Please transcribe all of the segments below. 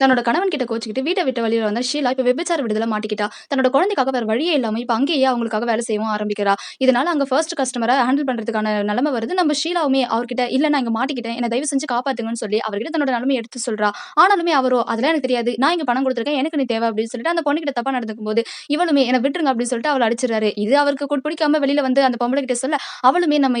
தன்னோட கணவன் கிட்ட கோச்சிக்கிட்டு வீட்டை விட்டு வழியில் வந்த ஷீலா இப்ப விபச்சார விடுதலை மாட்டிக்கிட்டா. தன்னோட குழந்தைக்காக வேற வழியே இல்லாம இப்ப அங்கேயே அவங்களுக்காக வேலை செய்யவும் ஆரம்பிக்கிறா. இதனால அங்க ஃபர்ஸ்ட் கஸ்டமரை ஹேண்டில் பண்றதுக்கான நிலைமை வருது. நம்ம ஷீலாவுமே அவர்கிட்ட இல்ல நான் இங்க மாட்டிக்கிட்டேன். என்ன தயவு செஞ்சு காப்பாத்துங்கன்னு சொல்லி அவர்கிட்ட தன்னோட நிலைமை எடுத்து சொல்றா. ஆனாலுமே அவரோ அதெல்லாம் எனக்கு தெரியாது. நான் இங்க பணம் கொடுத்துருக்கேன். எனக்கு நீ தேவை அப்படின்னு சொல்லிட்டு அந்த பொண்ணு கிட்ட தப்பா நடந்துக்கும் போது இவளுமே என்ன விட்டுருங்க அப்படின்னு சொல்லிட்டு அவளை அடிச்சிடறாரு. இது அவருக்கு கூட பிடிக்காம வெளியில வந்து அந்த பொம்பளை கிட்ட சொல்ல அவளுமே நம்ம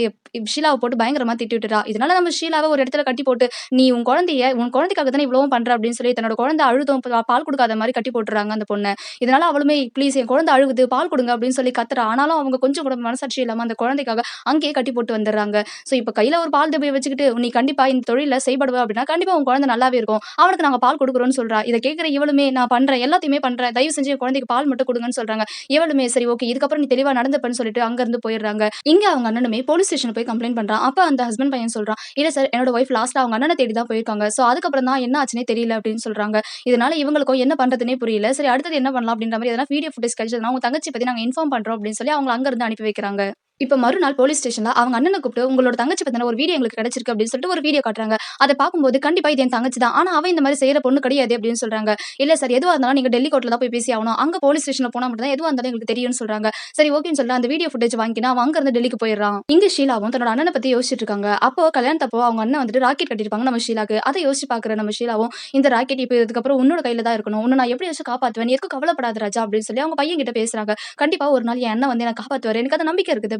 ஷீலாவை போட்டு பயங்கரமா திட்டி விட்டுறா இதனால நம்ம ஷீலாவை ஒரு இடத்துல கட்டி போட்டு நீ உன் குழந்தைய உன் குழந்தைக்காக தானே இவ்வளவும் பண்ற? அப்படின்னு சொல்லி தன்னோட குழந்தை அழுதும் பால் கொடுக்காத மாதிரி கட்டி போட்டுறாங்க அந்த பொண்ணை. இதனால அவளுமே ப்ளீஸ் என் குழந்தை அழுகுது பால் கொடுங்க அப்படின்னு சொல்லி கத்துறா. ஆனாலும் அவங்க கொஞ்சம் கூட மனசாட்சி இல்லாம அந்த குழந்தைக்காக அங்கேயே கட்டி போட்டு வந்துடுறாங்க. ஸோ இப்போ கையில ஒரு பால் டப்பியை வச்சுக்கிட்டு நீ கண்டிப்பா இந்த தொழில செய்படுவ அப்படின்னா கண்டிப்பா உன் குழந்தை நல்லாவே இருக்கும். அவனுக்கு நாங்க பால் கொடுக்குறோம்னு சொல்றா. இதை கேட்கிற இவளுமே நான் பண்றேன் எல்லாத்தையுமே பண்றேன். தயவு செஞ்சு என் குழந்தைக்கு பால் மட்டும் கொடுங்கன்னு சொல்றாங்க. இவளுமே சரி ஓகே இதுக்கப்புறம் நீ தெளிவா நடந்துப்பன்னு சொல்லிட்டு அங்க இருந்து போயிடுறாங்க. இங்க அவங்க அண்ணனுமே போலீஸ் ஸ்டேஷன் போய் கம்ப்ளைண்ட் பண்றான். அப்ப அந்த ஹஸ்பண்ட் பையன் சொல்றான் இல்ல சார் என்னோட ஒய்ஃப் லாஸ்ட்டாக அவங்க அண்ணனை தேடி தான் போயிருக்காங்க. ஸோ அதுக்கப்புறம் தான் என்ன ஆச்சுனே தெரியல அப்படின்னு சொல்றாங்க. இதனால இவங்களுக்கும் என்ன பண்றதுனே புரியல. சரி அடுத்தது என்ன பண்ணலாம் அப்படின்ற மாதிரி எதனா வீடியோ ஃபுட்டேஜ் கிடைச்சதுனா அவங்க தங்கச்சி பத்தி நாங்க இன்ஃபார்ம் பண்றோம் அப்படின்னு சொல்லி அவங்க அங்க இருந்து அனுப்பி வைக்கிறாங்க. இப்ப மறுநாள் போலீஸ் ஸ்டேஷன்ல அவங்க அண்ணனை கூப்பிட்டு உங்களோட தங்கச்சி பத்தின ஒரு வீடியோ எங்களுக்கு கிடைச்சிருக்கு அப்படின்னு சொல்லிட்டு ஒரு வீடியோ காட்டுறாங்க. அதை பார்க்கும்போது கண்டிப்பா இது என் தங்கச்சி தான். ஆனா அவன் இந்த மாதிரி செய்யற பொண்ணு கிடையாது அப்படின்னு சொல்றாங்க. இல்ல சார் எதுவா இருந்தாலும் நீங்க டெல்லி கோர்ட்ல தான் போய் பேசி ஆகணும். அங்க போலீஸ் ஸ்டேஷன்ல போனா மட்டும் தான் எதுவா இருந்தாலும் எங்களுக்கு தெரியும்னு சொல்றாங்க. சரி ஓகேன்னு சொல்லிட்டு அந்த வீடியோ ஃபுட்டேஜ் வாங்கினா அவன் அங்க இருந்து டெல்லிக்கு போயிடுறான். இங்க ஷீலாவும் தன்னோட அண்ணனை பத்தி யோசிச்சுட்டு இருக்காங்க. அப்போ கல்யாணத்தப்போ அவங்க அண்ணன் வந்துட்டு ராக்கெட் கட்டிருப்பாங்க நம்ம ஷீலாக்கு. அதை யோசிச்சு பாக்குற நம்ம ஷீலாவும் இந்த ராக்கெட் இப்போ இதுக்கப்புறம் உன்னோட கையில தான் இருக்கணும். உன்னை நான் எப்படி வச்சு காப்பாத்துவேன்? எதுக்கு எதுக்கும் கவலைப்படாத ராஜா. அப்படின்னு சொல்லி அவங்க பையன் கிட்ட பேசுறாங்க. கண்டிப்பா ஒரு நாள் என் அண்ணன் வந்து என்ன காப்பாத்துவாரு. எனக்கு அது நம்பிக்கை இருக்குது